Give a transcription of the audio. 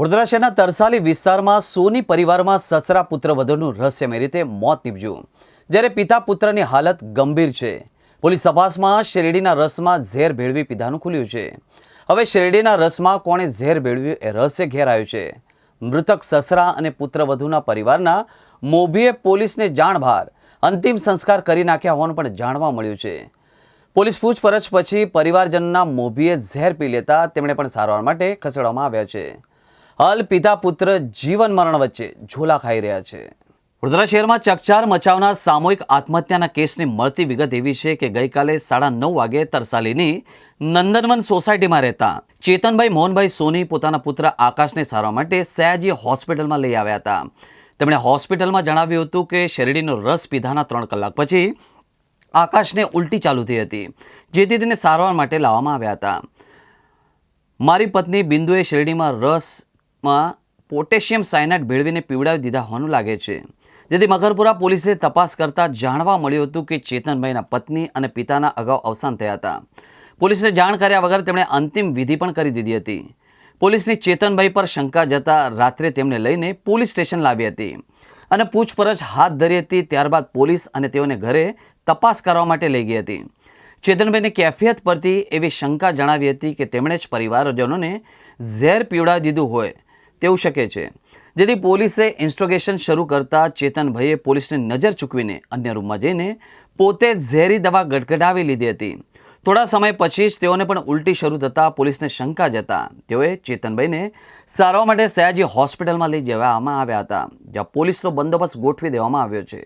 વડોદરા શહેરના તરસાલી વિસ્તારમાં સોની પરિવારમાં સસરા પુત્ર વધુનું રહસ્યમય રીતે મોત નીપજ્યું. જ્યારે પિતા પુત્રની હાલત ગંભીર છે. પોલીસ તપાસમાં શેરડીના રસમાં ઝેર ભેળવી પીધાનું ખુલ્યું છે. હવે શેરડીના રસમાં કોણે ઝેર ભેળવ્યું એ રહસ્ય ઘેરાયું છે. મૃતક સસરા અને પુત્ર વધુના પરિવારના મોભીએ પોલીસને જાણ બહાર અંતિમ સંસ્કાર કરી નાખ્યા હોવાનું પણ જાણવા મળ્યું છે. પોલીસ પૂછપરછ પછી પરિવારજનના મોભીએ ઝેર પી લેતા તેમણે પણ સારવાર માટે ખસેડવામાં આવ્યા છે. હાલ પિતા પુત્ર જીવન મરણ વચ્ચે ઝોલા ખાઈ રહ્યા છે. વડોદરા શહેરમાં ચકચાર મચાવનાર સામૂહિક આત્મહત્યાના કેસની મળતી વિગત એવી છે કે ગઈકાલે સાડા નવ વાગે તરસાલીની નંદનવન સોસાયટીમાં રહેતા ચેતનભાઈ મોહનભાઈ સોની પોતાના પુત્ર આકાશને સારવાર માટે સયાજી હોસ્પિટલમાં લઈ આવ્યા હતા. તેમણે હોસ્પિટલમાં જણાવ્યું હતું કે શેરડીનો રસ પીધાના ત્રણ કલાક પછી આકાશને ઉલટી ચાલુ થઈ હતી, જેથી તેને સારવાર માટે લાવવામાં આવ્યા હતા. મારી પત્ની બિંદુએ શેરડીમાં રસમાં પોટેશિયમ સાયનાઇડ ભેળવીને પીવડાવી દીધા હોવાનું લાગે છે. જેથી મકરપુરા પોલીસે તપાસ કરતા જાણવા મળ્યું હતું કે ચેતનભાઈના પત્ની અને પિતાના અગાઉ અવસાન થયા હતા. પોલીસને જાણ કર્યા વગર તેમણે અંતિમ વિધિ પણ કરી દીધી હતી. પોલીસની ચેતનભાઈ પર શંકા જતા રાત્રે તેમને લઈને પોલીસ સ્ટેશન લાવી હતી અને પૂછપરછ હાથ ધરી હતી. ત્યારબાદ પોલીસ અને તેઓને ઘરે તપાસ કરવા માટે લઈ ગઈ હતી. ચેતનભાઈને કેફિયત પરથી એવી શંકા જણાવી હતી કે તેમણે જ પરિવારજનોને ઝેર પીવડાવી દીધું હોય તેવું શકે છે. જેથી પોલીસે ઇન્સ્ટ્રોગેશન શરૂ કરતા ચેતનભાઈએ પોલીસને નજર ચૂકવીને અન્ય રૂમમાં જઈને પોતે ઝેરી દવા ગટગટાવી લીધી હતી. થોડા સમય પછી જ તેઓને પણ ઉલટી શરૂ થતાં પોલીસને શંકા જતા તેઓએ ચેતનભાઈને સારવાર માટે સયાજી હોસ્પિટલમાં લઈ જવામાં આવ્યા હતા, જ્યાં પોલીસનો બંદોબસ્ત ગોઠવી દેવામાં આવ્યો છે.